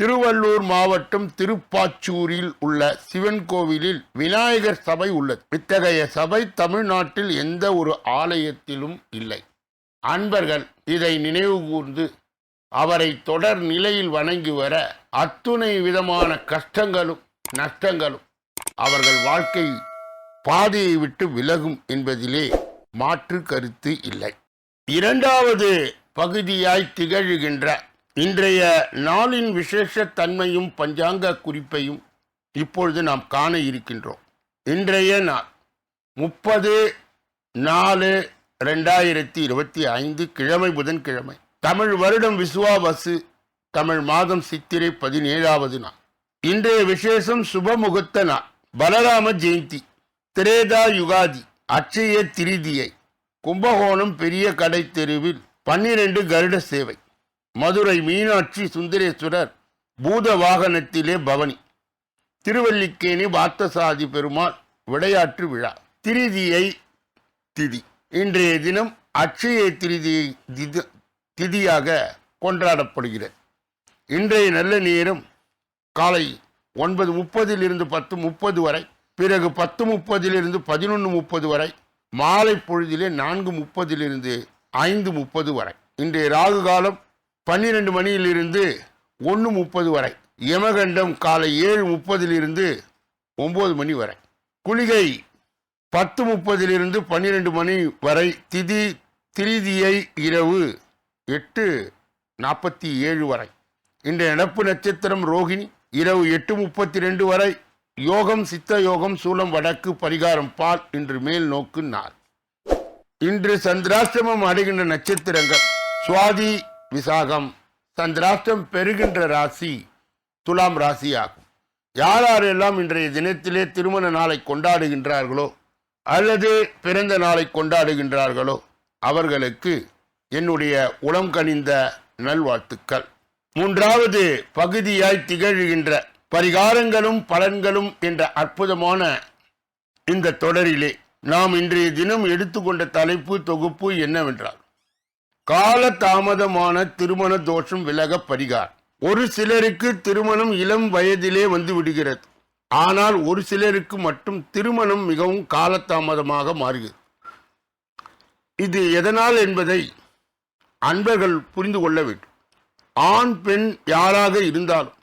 திருவள்ளூர் மாவட்டம் திருப்பாச்சூரில் உள்ள சிவன் கோவிலில் விநாயகர் சபை உள்ளது. இத்தகைய சபை தமிழ்நாட்டில் எந்த ஒரு ஆலயத்திலும் இல்லை. அன்பர்கள் இதை நினைவு கூர்ந்து அவரை தொடர் நிலையில் வணங்கி வர அத்துணை விதமான கஷ்டங்களும் நஷ்டங்களும் அவர்கள் வாழ்க்கை பாதையை விட்டு விலகும் என்பதிலே மாற்று கருத்து இல்லை. இரண்டாவது பகுதியாய் திகழ்கின்ற இன்றைய நாளின் விசேஷ தன்மையும் பஞ்சாங்க குறிப்பையும் இப்பொழுது நாம் காண இருக்கின்றோம். இன்றைய நாள் முப்பது நாலு ரெண்டாயிரத்தி இருபத்தி ஐந்து கிழமை புதன்கிழமை. தமிழ் வருடம் விசுவாவசு தமிழ் மாதம் சித்திரை பதினேழாவது நாள். இன்றைய விசேஷம் சுபமுகூர்த்த நாள். பலராம ஜெயந்தி திரேதா யுகாதி அட்சய திரிதியை கும்பகோணம் பெரிய கடை தெருவில் பன்னிரண்டு கருட சேவை. மதுரை மீனாட்சி சுந்தரேஸ்வரர் பூத வாகனத்திலே பவனி. திருவல்லிக்கேணி பார்த்தசாதி பெருமாள் விளையாட்டு விழா. திரிதியை திதி. இன்றைய தினம் அட்சய திரிதி திதி- திதியாக கொண்டாடப்படுகிறது. இன்றைய நல்ல நேரம் காலை ஒன்பது முப்பதிலிருந்து பத்து முப்பது வரை பிறகு பத்து முப்பதிலிருந்து பதினொன்று முப்பது வரை மாலை பொழுதிலே நான்கு முப்பதிலிருந்து ஐந்து முப்பது வரை. இன்றைய ராகு காலம் பன்னிரெண்டு மணியிலிருந்து ஒன்று முப்பது வரை. யமகண்டம் காலை ஏழு முப்பதிலிருந்து ஒம்பது மணி வரை. குளிகை பத்து முப்பதிலிருந்து பன்னிரெண்டு மணி வரை. திதி திரிதியை இரவு எட்டு நாற்பத்தி ஏழு வரை. இன்றைய நடப்பு நட்சத்திரம் ரோகிணி. இரவு எட்டு முப்பத்தி ரெண்டு வரை. யோகம் சித்த யோகம் சூலம் வடக்கு பரிகாரம் பால் இன்று மேல் நோக்கு நாள். இன்று சந்திராஷ்டமம் அடைகின்ற நட்சத்திரங்கள். சுவாதி விசாகம் சந்திராஷ்டம் பெறுகின்ற ராசி துலாம் ராசி ஆகும் யார் யாரெல்லாம் இன்றைய தினத்திலே திருமண நாளை கொண்டாடுகின்றார்களோ அல்லது பிறந்த நாளை கொண்டாடுகின்றார்களோ அவர்களுக்கு என்னுடைய உளம் கனிந்த நல்வாழ்த்துக்கள். மூன்றாவது பகுதியாய் திகழ்கின்ற பரிகாரங்களும் பலன்களும் என்ற அற்புதமான இந்த தொடரிலே நாம் இன்றைய தினம் எடுத்துக்கொண்ட தலைப்பு தொகுப்பு என்னவென்றால் கால தாமதமான திருமண தோஷம் விலக படிகார் ஒரு சிலருக்கு திருமணம் இளம் வயதிலே வந்து விடுகிறது. ஆனால் ஒரு சிலருக்கு மட்டும் திருமணம் மிகவும் காலதாமதமாக மாறுகிறது. இது எதனால் என்பதை அன்பர்கள் புரிந்து கொள்ள வேண்டும். ஆண் பெண் யாராக இருந்தாலும்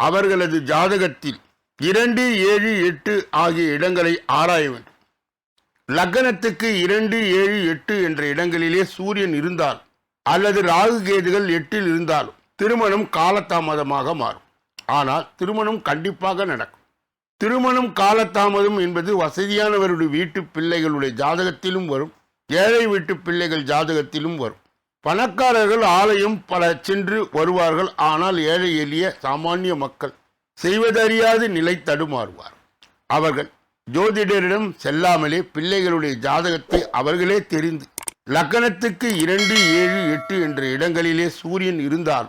அவர்களது ஜாதகத்தில் இரண்டு ஏழு எட்டு ஆகிய இடங்களை ஆராய வேண்டும். லக்னத்துக்கு இரண்டு ஏழு எட்டு என்ற இடங்களிலே சூரியன் இருந்தால் அல்லது ராகு கேதுகள் எட்டில் இருந்தாலும் திருமணம் காலதாமதமாக மாறும். ஆனால் திருமணம் கண்டிப்பாக நடக்கும். திருமணம் காலதாமதம் என்பது வசதியானவருடைய வீட்டு பிள்ளைகளுடைய ஜாதகத்திலும் வரும். ஏழை வீட்டு பிள்ளைகள் ஜாதகத்திலும் வரும். பணக்காரர்கள் ஆலயம் பல சென்று வருவார்கள். ஆனால் ஏழை எளிய சாமானிய மக்கள் செய்வதறியாது நிலை தடுமாறுவார். அவர்கள் ஜோதிடரிடம் செல்லாமலே பிள்ளைகளுடைய ஜாதகத்தை அவர்களே தெரிந்து லக்கணத்துக்கு இரண்டு ஏழு எட்டு என்ற இடங்களிலே சூரியன் இருந்தால்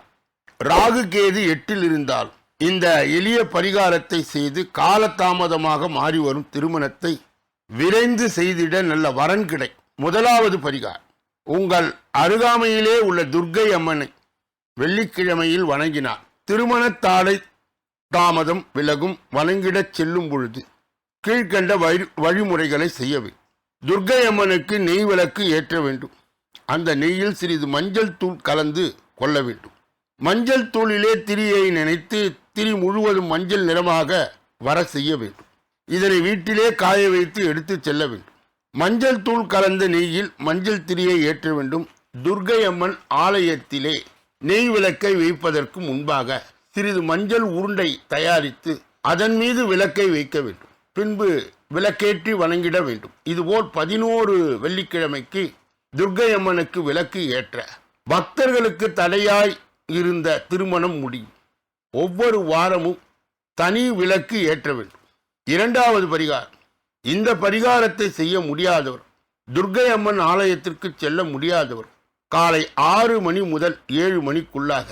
ராகு கேது எட்டில் இருந்தால் இந்த எளிய பரிகாரத்தை செய்து காலதாமதமாக மாறி வரும் திருமணத்தை விரைந்து செய்திட நல்ல வரன் கிடை. முதலாவது பரிகாரம். உங்கள் அருகாமையிலே உள்ள துர்க்கை அம்மனை வெள்ளிக்கிழமையில் வணங்கினார் திருமணத்தாடை தாமதம் விலகும் வணங்கிடச் செல்லும் பொழுது கீழ்கண்ட வழி வழிமுறைகளை செய்யவே. துர்க்கை அம்மனுக்கு நெய் விளக்கு ஏற்ற வேண்டும். அந்த நெய்யில் சிறிது மஞ்சள் தூள் கலந்து கொள்ள வேண்டும். மஞ்சள் தூளிலே திரியை நினைத்து திரி முழுவதும் மஞ்சள் நிறமாக வர செய்ய வேண்டும். இதனை வீட்டிலே காய வைத்து எடுத்து செல்ல வேண்டும். மஞ்சள் தூள் கலந்த நெய்யில் மஞ்சள் திரியை ஏற்ற வேண்டும். துர்க்கை அம்மன் ஆலயத்திலே நெய் விளக்கை வைப்பதற்கு முன்பாக சிறிது மஞ்சள் உருண்டை தயாரித்து அதன் மீது விளக்கை வைக்க வேண்டும். பின்பு விளக்கேற்றி வணங்கிட வேண்டும். இதுபோல் பதினோரு வெள்ளிக்கிழமைக்கு துர்க்கை அம்மனுக்கு விளக்கு ஏற்ற பக்தர்களுக்கு தடையாய் இருந்த திருமணம் முடியும். ஒவ்வொரு வாரமும் தனி விளக்கு ஏற்ற வேண்டும். இரண்டாவது பரிகாரம். இந்த பரிகாரத்தை செய்ய முடியாதவர் துர்க்கை அம்மன் ஆலயத்திற்கு செல்ல முடியாதவர் காலை ஆறு மணி முதல் ஏழு மணிக்குள்ளாக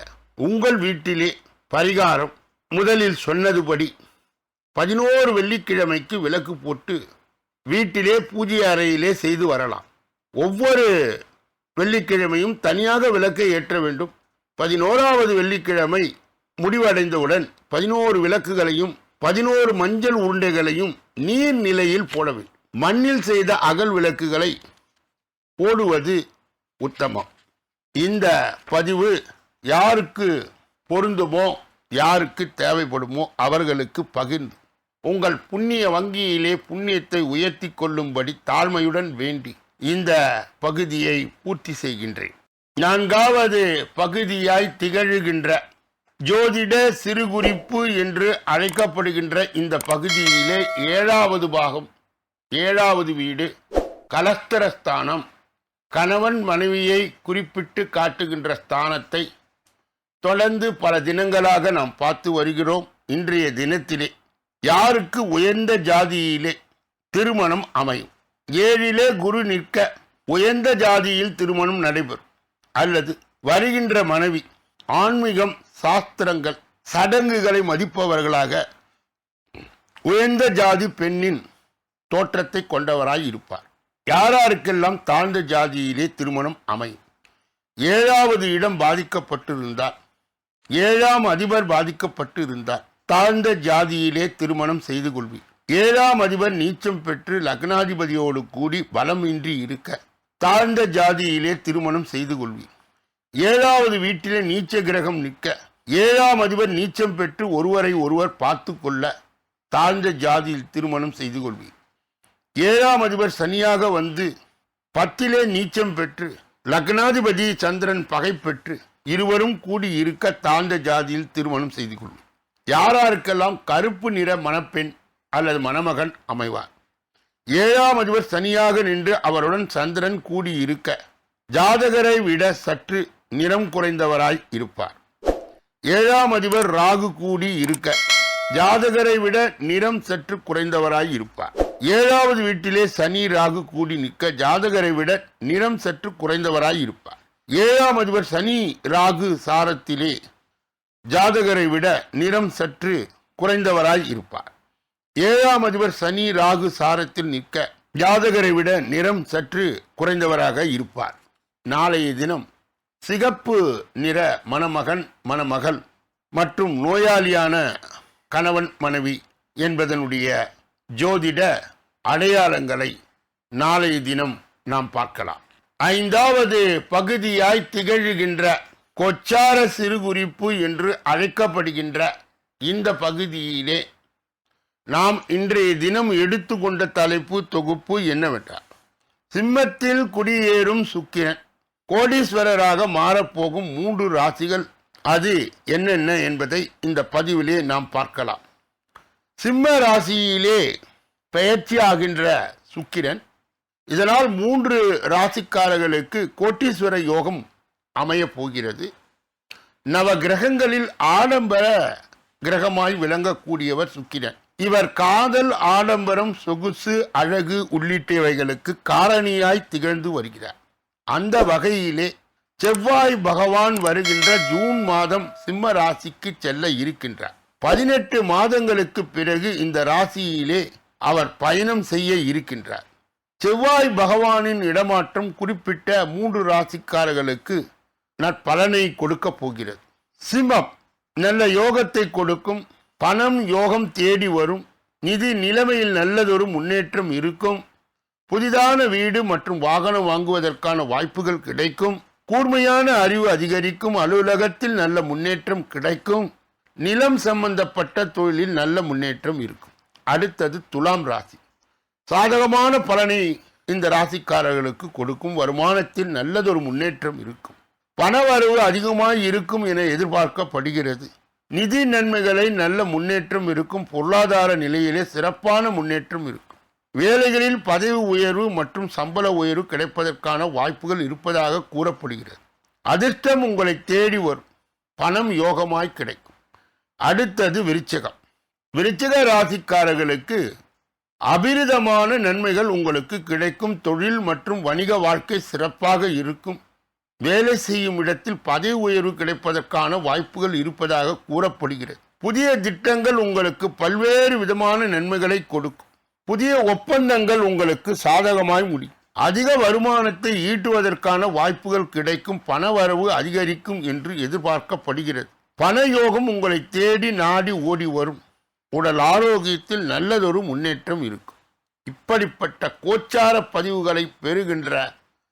உங்கள் வீட்டிலே பரிகாரம் முதலில் சொன்னதுபடி பதினோரு வெள்ளிக்கிழமைக்கு விளக்கு போட்டு வீட்டிலே பூஜை அறையிலே செய்து வரலாம். ஒவ்வொரு வெள்ளிக்கிழமையும் தனியாக விளக்கை ஏற்ற வேண்டும். பதினோராவது வெள்ளிக்கிழமை முடிவடைந்தவுடன் பதினோரு விளக்குகளையும் பதினோரு மஞ்சள் உருண்டைகளையும் நீர் நிலையில் போட வேண்டும். மண்ணில் செய்த அகல் விளக்குகளை போடுவது உத்தமம். இந்த பதிவு யாருக்கு பொருந்துமோ யாருக்கு தேவைப்படுமோ அவர்களுக்கு பகிர்ந்து உங்கள் புண்ணிய வங்கியிலே புண்ணியத்தை உயர்த்தி கொள்ளும்படி தாழ்மையுடன் வேண்டி இந்த பகுதியை பூர்த்தி செய்கின்றேன். நான்காவது பகுதியாய் திகழ்கின்ற ஜோதிட சிறுகுறிப்பு என்று அழைக்கப்படுகின்ற இந்த பகுதியிலே ஏழாவது பாகம் ஏழாவது வீடு கலஸ்தரஸ்தானம் கணவன் மனைவியை குறிப்பிட்டு காட்டுகின்ற ஸ்தானத்தை தொடர்ந்து பல தினங்களாக நாம் பார்த்து வருகிறோம். இன்றைய தினத்திலே யாருக்கு உயர்ந்த ஜாதியிலே திருமணம் அமையும்? ஏழிலே குரு நிற்க உயர்ந்த ஜாதியில் திருமணம் நடைபெறும். அல்லது வருகின்ற மனைவி ஆன்மீகம் சாஸ்திரங்கள் சடங்குகளை மதிப்பவர்களாக உயர்ந்த ஜாதி பெண்ணின் தோற்றத்தை கொண்டவராய் இருப்பார். யாராருக்கெல்லாம் தாழ்ந்த ஜாதியிலே திருமணம் அமையும்? ஏழாவது இடம் பாதிக்கப்பட்டிருந்தால் ஏழாம் அதிபர் பாதிக்கப்பட்டு இருந்தார் தாழ்ந்த ஜாதியிலே திருமணம் செய்து கொள்வீர். ஏழாம் அதிபர் நீச்சம் பெற்று லக்னாதிபதியோடு கூடி பலமின்றி இருக்க தாழ்ந்த ஜாதியிலே திருமணம் செய்து கொள்வீர். ஏழாவது வீட்டிலே நீச்ச கிரகம் நிற்க ஏழாம் அதிபர் நீச்சம் பெற்று ஒருவரை ஒருவர் பார்த்து கொள்ள தாழ்ந்த ஜாதியில் திருமணம் செய்து கொள்வீர். ஏழாம் அதிபர் சனியாக வந்து பத்திலே நீச்சம் பெற்று லக்னாதிபதி சந்திரன் பகை பெற்று இருவரும் கூடி இருக்க தாழ்ந்த ஜாதியில் திருமணம் செய்து கொள்வீர். யாராருக்கெல்லாம் கருப்பு நிற மணப்பெண் அல்லது மணமகன் அமைவார்? ஏழாம் அதிபர் சனியாக நின்று அவருடன் சந்திரன் கூடி இருக்க ஜாதகரை விட சற்று நிறம் குறைந்தவராய் இருப்பார். ஏழாம் அதிபர் ராகு கூடி இருக்க ஜாதகரை விட நிறம் சற்று குறைந்தவராய் இருப்பார். ஏழாவது வீட்டிலே சனி ராகு கூடி நிற்க ஜாதகரை விட நிறம் சற்று குறைந்தவராய் இருப்பார். ஏழாம் அதிபர் சனி ராகு சாரத்திலே ஜாதகரை விட நிறம் சற்று குறைந்தவராய் இருப்பார். ஏழாம் அதிபர் சனி ராகு சாரத்தில் நிற்க ஜாதகரை விட நிறம் சற்று குறைந்தவராக இருப்பார். நாளைய தினம் சிகப்பு நிற மணமகன் மணமகள் மற்றும் நோயாளியான கணவன் மனைவி என்பதனுடைய ஜோதிட அடையாளங்களை நாளைய தினம் நாம் பார்க்கலாம். ஐந்தாவது பகுதியாய் திகழ்கின்ற கொச்சார சிறுகுறிப்பு என்று அழைக்கப்படுகின்ற இந்த பகுதியிலே நாம் இன்றைய தினம் எடுத்துக்கொண்ட தலைப்பு தொகுப்பு என்னவென்றால் சிம்மத்தில் குடியேறும் சுக்கிரன் கோடீஸ்வரராக மாறப்போகும் மூன்று ராசிகள் அது என்னென்ன என்பதை இந்த பதிவிலே நாம் பார்க்கலாம். சிம்ம ராசியிலே பெயர்ச்சி ஆகின்ற சுக்கிரன் இதனால் மூன்று ராசிக்காரர்களுக்கு கோட்டீஸ்வர யோகம் அமையப் போகிறது நவ கிரகங்களில் ஆடம்பர கிரகமாய் விளங்கக்கூடியவர் சுக்கிரன். இவர் காதல் ஆடம்பரம் சொகுசு அழகு உள்ளிட்டவைகளுக்கு காரணியாய் திகழ்ந்து வருகிறார். அந்த வகையிலே செவ்வாய் பகவான் வருகின்ற ஜூன் மாதம் சிம்ம ராசிக்கு செல்ல இருக்கின்றார். பதினெட்டு மாதங்களுக்கு பிறகு இந்த ராசியிலே அவர் பயணம் செய்ய இருக்கின்றார். செவ்வாய் பகவானின் இடமாற்றம் குறிப்பிட்ட மூன்று ராசிக்காரர்களுக்கு நற்பலனை கொடுக்க போகிறது. சிம்மம் நல்ல யோகத்தை கொடுக்கும் பணம் யோகம் தேடி வரும் நிதி நிலைமையில் நல்லதொரு முன்னேற்றம் இருக்கும் புதிதான வீடு மற்றும் வாகனம் வாங்குவதற்கான வாய்ப்புகள் கிடைக்கும் கூர்மையான அறிவு அதிகரிக்கும் அலுவலகத்தில் நல்ல முன்னேற்றம் கிடைக்கும் நிலம் சம்பந்தப்பட்ட தொழிலில் நல்ல முன்னேற்றம் இருக்கும். அடுத்தது துலாம் ராசி. சாதகமான பலனை இந்த ராசிக்காரர்களுக்கு கொடுக்கும் வருமானத்தில் நல்லதொரு முன்னேற்றம் இருக்கும். பணவரவு அதிகமாக இருக்கும் என எதிர்பார்க்கப்படுகிறது. நிதி நன்மைகளை நல்ல முன்னேற்றம் இருக்கும். பொருளாதார நிலையிலே சிறப்பான முன்னேற்றம் இருக்கும். வேலைகளில் பதவி உயர்வு மற்றும் சம்பள உயர்வு கிடைப்பதற்கான வாய்ப்புகள் இருப்பதாக கூறப்படுகிறது. அதிர்ஷ்டம் உங்களை தேடி வரும். பணம் யோகமாய் கிடைக்கும். அடுத்தது விருச்சகம். விருச்சக ராசிக்காரர்களுக்கு அபிரிதமான நன்மைகள் உங்களுக்கு கிடைக்கும். தொழில் மற்றும் வணிக வாழ்க்கை சிறப்பாக இருக்கும். வேலை செய்யும் இடத்தில் பதவி உயர்வு கிடைப்பதற்கான வாய்ப்புகள் இருப்பதாக கூறப்படுகிறது. புதிய திட்டங்கள் உங்களுக்கு பல்வேறு விதமான நன்மைகளை கொடுக்கும். புதிய ஒப்பந்தங்கள் உங்களுக்கு சாதகமாய் முடியும். அதிக வருமானத்தை ஈட்டுவதற்கான வாய்ப்புகள் கிடைக்கும். பண வரவு அதிகரிக்கும் என்று எதிர்பார்க்கப்படுகிறது. பணயோகம் உங்களை தேடி நாடி ஓடி வரும். உடல் ஆரோக்கியத்தில் நல்லதொரு முன்னேற்றம் இருக்கும். இப்படிப்பட்ட கோச்சார பதிவுகளை பெறுகின்ற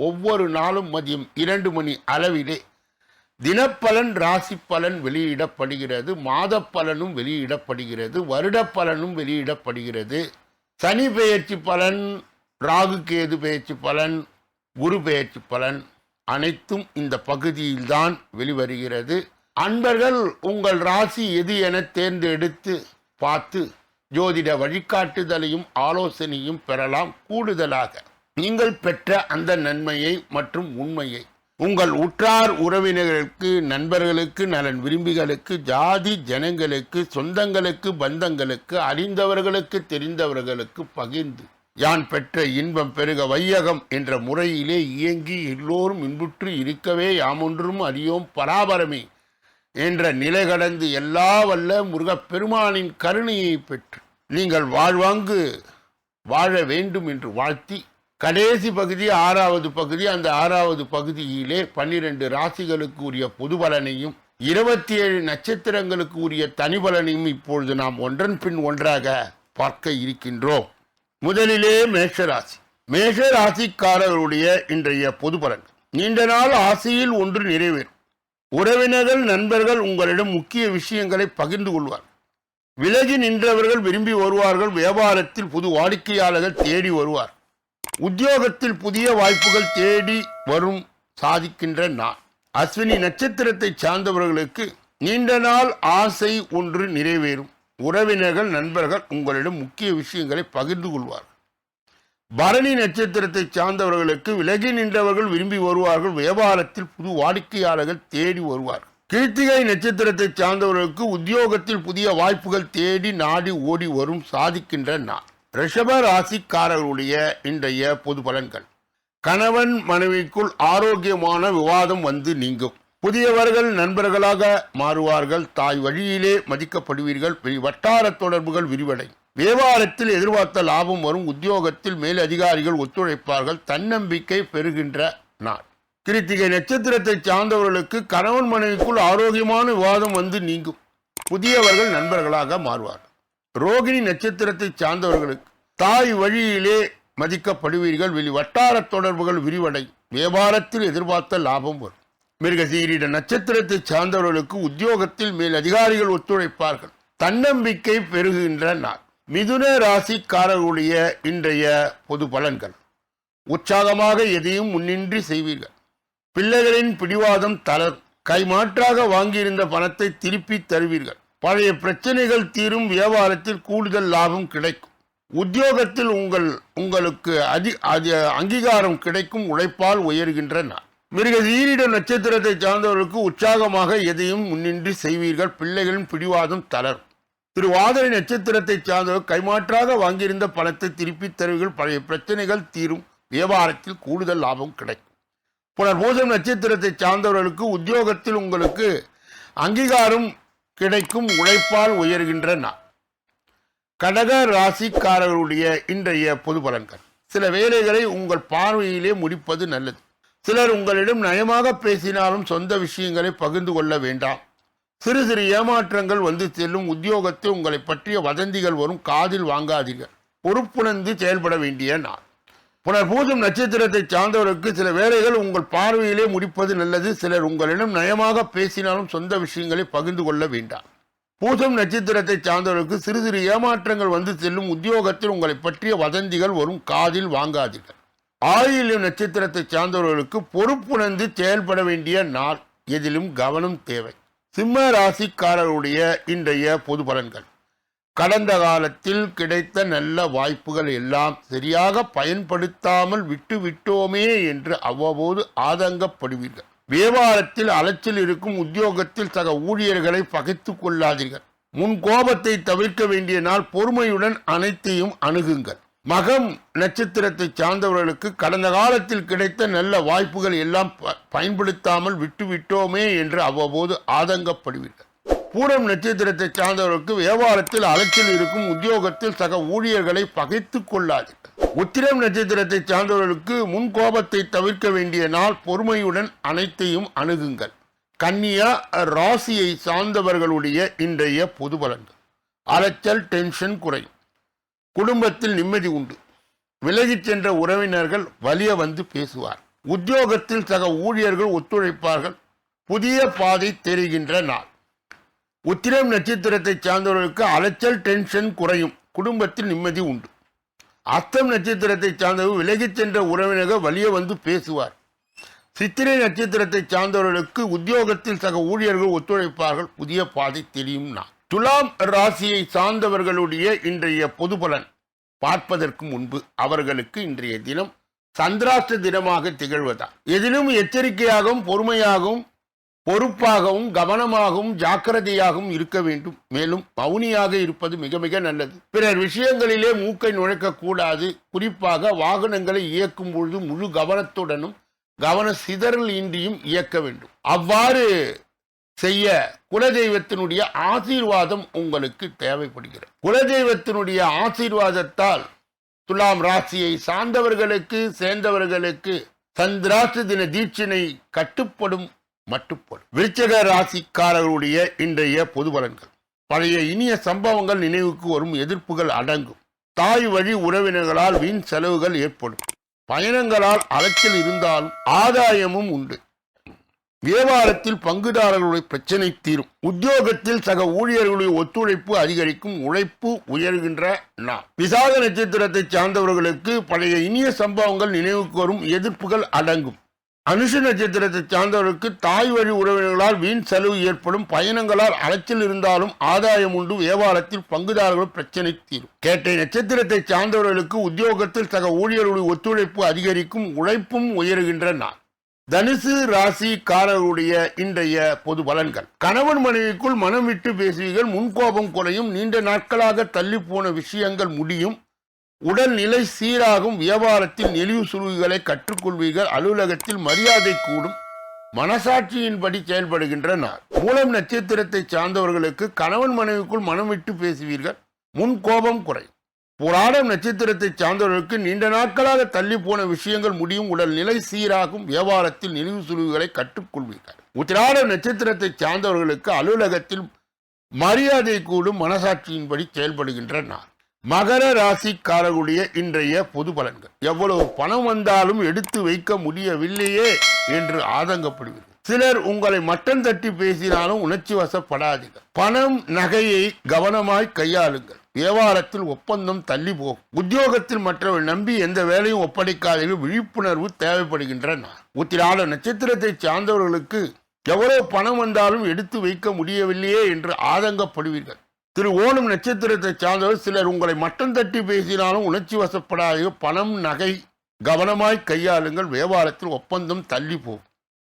ஒவ்வொரு நாளும் மதியம் இரண்டு மணி அளவிலே தினப்பலன் ராசி பலன் வெளியிடப்படுகிறது மாத பலனும் வெளியிடப்படுகிறது வருட பலனும் வெளியிடப்படுகிறது. சனி பெயர்ச்சி பலன் ராகு கேது பெயர்ச்சி பலன் குரு பெயர்ச்சி பலன் அனைத்தும் இந்த பகுதியில்தான் வெளிவருகிறது. அன்பர்கள் உங்கள் ராசி எது என தேர்ந்தெடுத்து பார்த்து ஜோதிட வழிகாட்டுதலையும் ஆலோசனையும் பெறலாம். கூடுதலாக நீங்கள் பெற்ற அந்த நன்மையை மற்றும் உண்மையை உங்கள் உற்றார் உறவினர்களுக்கு நண்பர்களுக்கு நலன் விரும்பிகளுக்கு ஜாதி ஜனங்களுக்கு சொந்தங்களுக்கு பந்தங்களுக்கு அறிந்தவர்களுக்கு தெரிந்தவர்களுக்கு பகிர்ந்து யான் பெற்ற இன்பம் பெருக வையகம் என்ற முறையிலே இயங்கி எல்லோரும் இன்புற்று இருக்கவே யாமொன்றும் அறியோம் பராபரமே என்ற நிலை கடந்து எல்லா வல்ல முருகப்பெருமானின் கருணையை பெற்று நீங்கள் வாழ்வாங்கு வாழ வேண்டும் என்று வாழ்த்தி கடைசி பகுதி ஆறாவது பகுதி அந்த ஆறாவது பகுதியிலே பன்னிரண்டு ராசிகளுக்கு உரிய பொது பலனையும் இருபத்தி ஏழு நட்சத்திரங்களுக்கு உரிய தனி பலனையும் இப்பொழுது நாம் ஒன்றன் பின் ஒன்றாக பார்க்க இருக்கின்றோம். முதலிலே மேஷராசி மேஷராசிக்காரர்களுடைய இன்றைய பொது பலன் நீண்ட நாள் ஆசையில் ஒன்று நிறைவேறும். உறவினர்கள் நண்பர்கள் உங்களிடம் முக்கிய விஷயங்களை பகிர்ந்து கொள்வார். விலகி நின்றவர்கள் விரும்பி வருவார்கள். வியாபாரத்தில் புது வாடிக்கையாளர்கள் தேடி வருவார். உத்தியோகத்தில் புதிய வாய்ப்புகள் தேடி வரும் சாதிக்கின்ற நாள் அஸ்வினி நட்சத்திரத்தை சார்ந்தவர்களுக்கு நீண்ட நாள் ஆசை ஒன்று நிறைவேறும். உறவினர்கள் நண்பர்கள் உங்களிடம் முக்கிய விஷயங்களை பகிர்ந்து கொள்வார்கள். பரணி நட்சத்திரத்தை சார்ந்தவர்களுக்கு விலகி நின்றவர்கள் விரும்பி வருவார்கள். வியாபாரத்தில் புது வாடிக்கையாளர்கள் தேடி வருவார் கிருத்திகை நட்சத்திரத்தை சார்ந்தவர்களுக்கு உத்தியோகத்தில் புதிய வாய்ப்புகள் தேடி நாடி ஓடி வரும் சாதிக்கின்ற நாள் ரிஷப ராசிக்காரர்களுடைய இன்றைய பொது பலன்கள். கணவன் மனைவிக்குள் ஆரோக்கியமான விவாதம் வந்து நீங்கும். புதியவர்கள் நண்பர்களாக மாறுவார்கள். தாய் வழியிலே மதிக்கப்படுவீர்கள். வட்டார தொடர்புகள் விரிவடை வியாபாரத்தில் எதிர்பார்த்த லாபம் வரும். உத்தியோகத்தில் மேல் அதிகாரிகள் ஒத்துழைப்பார்கள். தன்னம்பிக்கை பெறுகின்ற நாள். கிருத்திகை நட்சத்திரத்தை சார்ந்தவர்களுக்கு கணவன் மனைவிக்குள் ஆரோக்கியமான விவாதம் வந்து நீங்கும். புதியவர்கள் நண்பர்களாக மாறுவார்கள். ரோகிணி நட்சத்திரத்தை சார்ந்தவர்களுக்கு தாய் வழியிலே மதிக்கப்படுவீர்கள். வெளி வட்டார தொடர்புகள் விரிவடை. வியாபாரத்தில் எதிர்பார்த்த லாபம் வரும். மிருகசீரிட நட்சத்திரத்தை சார்ந்தவர்களுக்கு உத்தியோகத்தில் மேல் அதிகாரிகள் ஒத்துழைப்பார்கள். தன்னம்பிக்கை பெருகின்ற நாள். மிதுன ராசிக்காரர்களுடைய இன்றைய பொது பலன்கள். உற்சாகமாக எதையும் முன்னின்றி செய்வீர்கள். பிள்ளைகளின் பிடிவாதம் தளர். கைமாற்றாக வாங்கியிருந்த பணத்தை திருப்பி தருவீர்கள். பழைய பிரச்சனைகள் தீரும் வியாபாரத்தில் கூடுதல் லாபம் கிடைக்கும். உத்தியோகத்தில் உங்கள் உங்களுக்கு அதி அங்கீகாரம் கிடைக்கும் உழைப்பால் உயர்கின்ற நாள் ஈரிட நட்சத்திரத்தை சார்ந்தவர்களுக்கு உற்சாகமாக எதையும் முன்னின்றி செய்வீர்கள் பிள்ளைகளின் பிடிவாதம் தளரும். திருவாதிரை நட்சத்திரத்தை சார்ந்தவர் கைமாற்றாக வாங்கியிருந்த பணத்தை திருப்பி தருவீர்கள் பழைய பிரச்சனைகள் தீரும் வியாபாரத்தில் கூடுதல் லாபம் கிடைக்கும். புனர்பூசம் நட்சத்திரத்தை சார்ந்தவர்களுக்கு உத்தியோகத்தில் உங்களுக்கு அங்கீகாரம் கிடைக்கும் உழைப்பால் உயர்கின்ற நாள். கடக ராசிக்காரர்களுடைய இன்றைய பொது பலன்கள். சில வேலைகளை உங்கள் பார்வையிலே முடிப்பது நல்லது. சிலர் உங்களிடம் நயமாக பேசினாலும் சொந்த விஷயங்களை பகிர்ந்து கொள்ள வேண்டாம். சிறு சிறு ஏமாற்றங்கள் வந்து செல்லும் உத்தியோகத்தை உங்களை பற்றிய வதந்திகள் வரும் காதில் வாங்காதீர்கள். பொறுப்புணர்ந்து செயல்பட வேண்டிய நாள். புனர்பூசம் நட்சத்திரத்தை சார்ந்தவருக்கு சில வேலைகள் உங்கள் பார்வையிலே முடிப்பது நல்லது. சிலர் உங்களிடம் நயமாக பேசினாலும் சொந்த விஷயங்களை பகிர்ந்து கொள்ள வேண்டாம். பூசம் நட்சத்திரத்தை சார்ந்தவருக்கு சிறு சிறு ஏமாற்றங்கள் வந்து செல்லும் உத்தியோகத்தில் உங்களை பற்றிய வதந்திகள் வரும். காதில் வாங்காதீர்கள். ஆயிலும் நட்சத்திரத்தை சார்ந்தவர்களுக்கு பொறுப்புணர்ந்து செயல்பட வேண்டிய நாள். எதிலும் கவனம் தேவை. சிம்ம ராசிக்காரருடைய இன்றைய பொது பலன்கள். கடந்த காலத்தில் கிடைத்த நல்ல வாய்ப்புகள் எல்லாம் சரியாக பயன்படுத்தாமல் விட்டு விட்டோமே என்று அவ்வப்போது ஆதங்கப்படுவீர்கள். வியாபாரத்தில் அலைச்சல் இருக்கும் உத்தியோகத்தில் சக ஊழியர்களை பகைத்து கொள்ளாதீர்கள். முன் கோபத்தை தவிர்க்க வேண்டிய நாள் பொறுமையுடன் அனைத்தையும் அணுகுங்கள். மகம் நட்சத்திரத்தை சார்ந்தவர்களுக்கு கடந்த காலத்தில் கிடைத்த நல்ல வாய்ப்புகள் எல்லாம் ப- பயன்படுத்தாமல் விட்டுவிட்டோமே என்று அவ்வப்போது ஆதங்கப்படுவீர்கள். பூரம் நட்சத்திரத்தை சார்ந்தவர்களுக்கு வியாபாரத்தில் அலைச்சல் இருக்கும் உத்தியோகத்தில் சக ஊழியர்களை பகைத்து கொள்ளாது. உத்திரம் நட்சத்திரத்தை சார்ந்தவர்களுக்கு முன் கோபத்தை தவிர்க்க வேண்டிய நாள் பொறுமையுடன் அனைத்தையும் அணுகுங்கள். கன்னியா ராசியை சார்ந்தவர்களுடைய இன்றைய பொது பலன்கள். அலைச்சல் டென்ஷன் குறையும். குடும்பத்தில் நிம்மதி உண்டு. விலகிச் சென்ற உறவினர்கள் வலிய வந்து பேசுவார். உத்தியோகத்தில் சக ஊழியர்கள் ஒத்துழைப்பார்கள். புதிய பாதை தெரிகின்ற நாள். உத்திரம் நட்சத்திரத்தை சார்ந்தவர்களுக்கு அலைச்சல் டென்ஷன் குறையும். குடும்பத்தில் நிம்மதி உண்டு. அஸ்தம் நட்சத்திரத்தை சார்ந்தவர் விலகிச் சென்ற உறவினர்கள் வலிய வந்து பேசுவார். சித்திரை நட்சத்திரத்தை சார்ந்தவர்களுக்கு உத்தியோகத்தில் சக ஊழியர்கள் ஒத்துழைப்பார்கள். புதிய பாதை தெரியும் நான். துலாம் ராசியை சார்ந்தவர்களுடைய இன்றைய பொது பலன். பார்ப்பதற்கு முன்பு அவர்களுக்கு இன்றைய தினம் சந்திராஷ்ட தினமாக திகழ்வதா எதிலும் எச்சரிக்கையாகவும் பொறுமையாகவும் பொறுப்பாகவும் கவனமாகவும் ஜாக்கிரதையாகவும் இருக்க வேண்டும். மேலும் மௌனியாக இருப்பது மிக மிக நல்லது. பிறர் விஷயங்களிலே மூக்கை நுழைக்கக்கூடாது. குறிப்பாக வாகனங்களை இயக்கும் பொழுது முழு கவனத்துடனும் கவன சிதறல் இன்றியும் இயக்க வேண்டும். அவ்வாறு செய்ய குலதெய்வத்தினுடைய ஆசீர்வாதம் உங்களுக்கு தேவைப்படுகிறது. குலதெய்வத்தினுடைய ஆசீர்வாதத்தால் துலாம் ராசியை சார்ந்தவர்களுக்கு சேர்ந்தவர்களுக்கு சந்திராசு தின தீட்சினை கட்டுப்படும் மட்டுப்படும் விருச்சக ராசிக்காரர்களுடைய இன்றைய பொது பலன்கள். பழைய இனிய சம்பவங்கள் நினைவுக்கு வரும் எதிர்ப்புகள் அடங்கும். தாய் வழி உறவினர்களால் வீண் செலவுகள் ஏற்படும். பயணங்களால் அலைச்சல் இருந்தாலும் ஆதாயமும் உண்டு. வியாபாரத்தில் பங்குதாரர்களுடைய பிரச்சனை தீரும். உத்தியோகத்தில் சக ஊழியர்களுடைய ஒத்துழைப்பு அதிகரிக்கும் உழைப்பு உயர்கின்ற நாள். விசாக நட்சத்திரத்தை சார்ந்தவர்களுக்கு பழைய இனிய சம்பவங்கள் நினைவுக்கு வரும் எதிர்ப்புகள் அடங்கும். அனுஷ நட்சத்திரத்தை சார்ந்தவருக்கு தாய் வழி உறவினர்களால் வீண் செலவு ஏற்படும் பயணங்களால் அலைச்சல் இருந்தாலும் ஆதாயம் உண்டு வியாபாரத்தில் பங்குதாரர்கள் பிரச்சனை தீரும். கேட்டை நட்சத்திரத்தை சார்ந்தவர்களுக்கு உத்தியோகத்தில் சக ஊழியர்களுடைய ஒத்துழைப்பு அதிகரிக்கும் உழைப்பும் உயர்கின்ற நாள். தனுசு ராசிக்காரருடைய இன்றைய பொது பலன்கள். கணவன் மனைவிக்குள் மனம் விட்டு பேசுவீர்கள் முன்கோபம் குறையும் நீண்ட நாட்களாக தள்ளி போன விஷயங்கள் முடியும். உடல்நிலை சீராகும் வியாபாரத்தில் நெளிவு சுருகுகளை கற்றுக்கொள்வீர்கள். அலுவலகத்தில் மரியாதை கூடும். மனசாட்சியின்படி செயல்படுகின்ற நாள். மூலம் நட்சத்திரத்தை சார்ந்தவர்களுக்கு கணவன் மனைவிக்குள் மனம் விட்டு பேசுவீர்கள். முன் கோபம் குறையும். புராடம் நட்சத்திரத்தை சார்ந்தவர்களுக்கு நீண்ட நாட்களாக தள்ளி போன விஷயங்கள் முடியும். உடல் நிலை சீராகும். வியாபாரத்தில் நெளிவு சுருகுகளை கற்றுக்கொள்வீர்கள். உத்திராட நட்சத்திரத்தை சார்ந்தவர்களுக்கு அலுவலகத்தில் மரியாதை கூடும். மனசாட்சியின்படி செயல்படுகின்ற நாள். மகர ராசிக்காரர்களுடைய இன்றைய பொது பலன்கள். எவ்வளவு பணம் வந்தாலும் எடுத்து வைக்க முடியவில்லையே என்று ஆதங்கப்படுவீர்கள் சிலர் உங்களை மட்டம் தட்டி பேசினாலும் உணர்ச்சி வசப்படாதீர்கள். பணம் நகையை கவனமாய் கையாளுங்கள். வியாபாரத்தில் ஒப்பந்தம் தள்ளி போகும். உத்தியோகத்தில் மற்றவர்கள் நம்பி எந்த வேலையும் ஒப்படைக்காதீர்கள் விழிப்புணர்வு தேவைப்படுகின்றன. உத்திராட நட்சத்திரத்தை சார்ந்தவர்களுக்கு எவ்வளவு பணம் வந்தாலும் எடுத்து வைக்க முடியவில்லையே என்று ஆதங்கப்படுவீர்கள். திரு ஓணம் நட்சத்திரத்தை சார்ந்தவர் சிலர் உங்களை மட்டம் தட்டி பேசினாலும் உணர்ச்சி வசப்படாத பணம் நகை கவனமாய் கையாளுங்கள் வியாபாரத்தில் ஒப்பந்தம் தள்ளி போகும்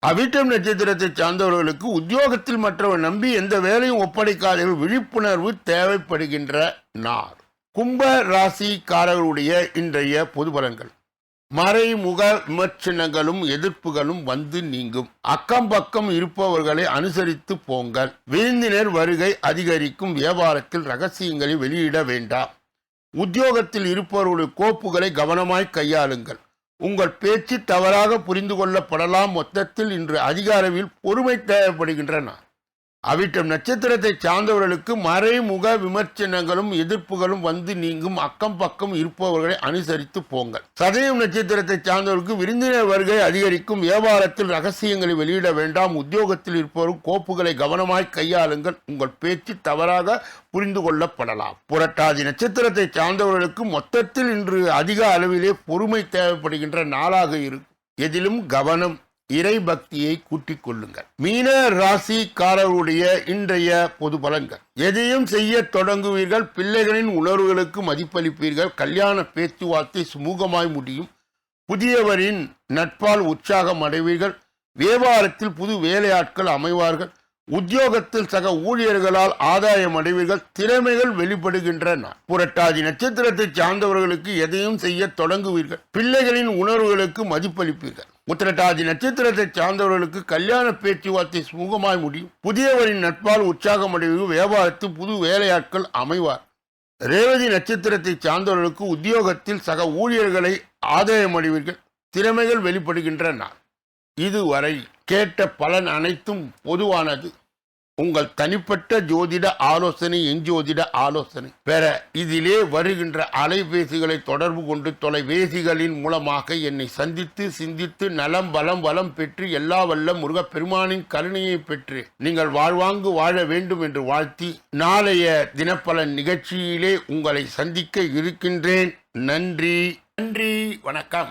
அவிட்டம் நட்சத்திரத்தை சார்ந்தவர்களுக்கு உத்தியோகத்தில் மற்றவர் நம்பி எந்த வேலையும் ஒப்படைக்காதீர்கள் விழிப்புணர்வு தேவைப்படுகின்ற நார் கும்ப ராசிக்காரர்களுடைய இன்றைய பொது பலன்கள். மறைமுக விமர்சனங்களும் எதிர்ப்புகளும் வந்து நீங்கும். அக்கம் பக்கம் இருப்பவர்களை அனுசரித்து போங்கள். விருந்தினர் வருகை அதிகரிக்கும் வியாபாரத்தில் ரகசியங்களை வெளியிட வேண்டாம். உத்தியோகத்தில் இருப்பவர்களுடைய கோப்புகளை கவனமாய் கையாளுங்கள். உங்கள் பேச்சு தவறாக புரிந்து கொள்ளப்படலாம். மொத்தத்தில் இன்று அதிக அளவில் பொறுமை தேவைப்படுகின்றன. அவிட்டம் நட்சத்திரத்தை சார்ந்தவர்களுக்கு மறைமுக விமர்சனங்களும் எதிர்ப்புகளும் வந்து நீங்கும். அக்கம் பக்கம் இருப்பவர்களை அனுசரித்து போங்கள். சதயம் நட்சத்திரத்தை சார்ந்தவர்களுக்கு விருந்தினர் வருகை அதிகரிக்கும். வியாபாரத்தில் ரகசியங்களை வெளியிட வேண்டாம். உத்தியோகத்தில் இருப்பவரும் கோப்புகளை கவனமாய் கையாளுங்கள். உங்கள் பேச்சு தவறாக புரிந்து கொள்ளப்படலாம். புரட்டாதி நட்சத்திரத்தை சார்ந்தவர்களுக்கு மொத்தத்தில் இன்று அதிக அளவிலே பொறுமை தேவைப்படுகின்ற நாளாக இருக்கும். எதிலும் கவனம் இறை பக்தியை கூட்டிக் கொள்ளுங்கள். மீன ராசிக்காரருடைய இன்றைய பொது பலன்கள். எதையும் செய்ய தொடங்குவீர்கள் பிள்ளைகளின் உணர்வுகளுக்கு மதிப்பளிப்பீர்கள் கல்யாண பேச்சுவார்த்தை சுமூகமாய் முடியும் புதியவரின் நட்பால் உற்சாகம் அடைவீர்கள் வியாபாரத்தில் புது வேலையாட்கள் அமைவார்கள் உத்தியோகத்தில் சக ஊழியர்களால் ஆதாயம் அடைவீர்கள் திறமைகள் வெளிப்படுகின்றன. புரட்டாதி நட்சத்திரத்தை சார்ந்தவர்களுக்கு எதையும் செய்ய தொடங்குவீர்கள். பிள்ளைகளின் உணர்வுகளுக்கு மதிப்பளிப்பீர்கள். உத்திரட்டாதி நட்சத்திரத்தை சார்ந்தவர்களுக்கு கல்யாண பேச்சுவார்த்தை சுமூகமாய் முடியும். புதியவரின் நட்பால் உற்சாகம் அடைவீர்கள் வியாபாரத்தில் புது வேலையாட்கள் அமைவார். ரேவதி நட்சத்திரத்தை சார்ந்தவர்களுக்கு உத்தியோகத்தில் சக ஊழியர்களை ஆதாயம் அடைவீர்கள். திறமைகள் வெளிப்படுகின்றன. இதுவரை கேட்ட பலன் அனைத்தும் பொதுவானது. உங்கள் தனிப்பட்ட ஜோதிட ஆலோசனை எஞ்சோதிட ஆலோசனை. பெற இதிலே வருகின்ற அலைபேசிகளை தொடர்பு கொண்டு தொலைபேசிகளின் மூலமாக என்னை சந்தித்து சிந்தித்து நலம் பலம் வளம் பெற்று எல்லா வல்ல முருகப்பெருமானின் கருணையை பெற்று நீங்கள் வாழ்வாங்கு வாழ வேண்டும் என்று வாழ்த்தி நாளைய தினப்பலன் நிகழ்ச்சியிலே உங்களை சந்திக்க இருக்கின்றேன். நன்றி. நன்றி. வணக்கம்.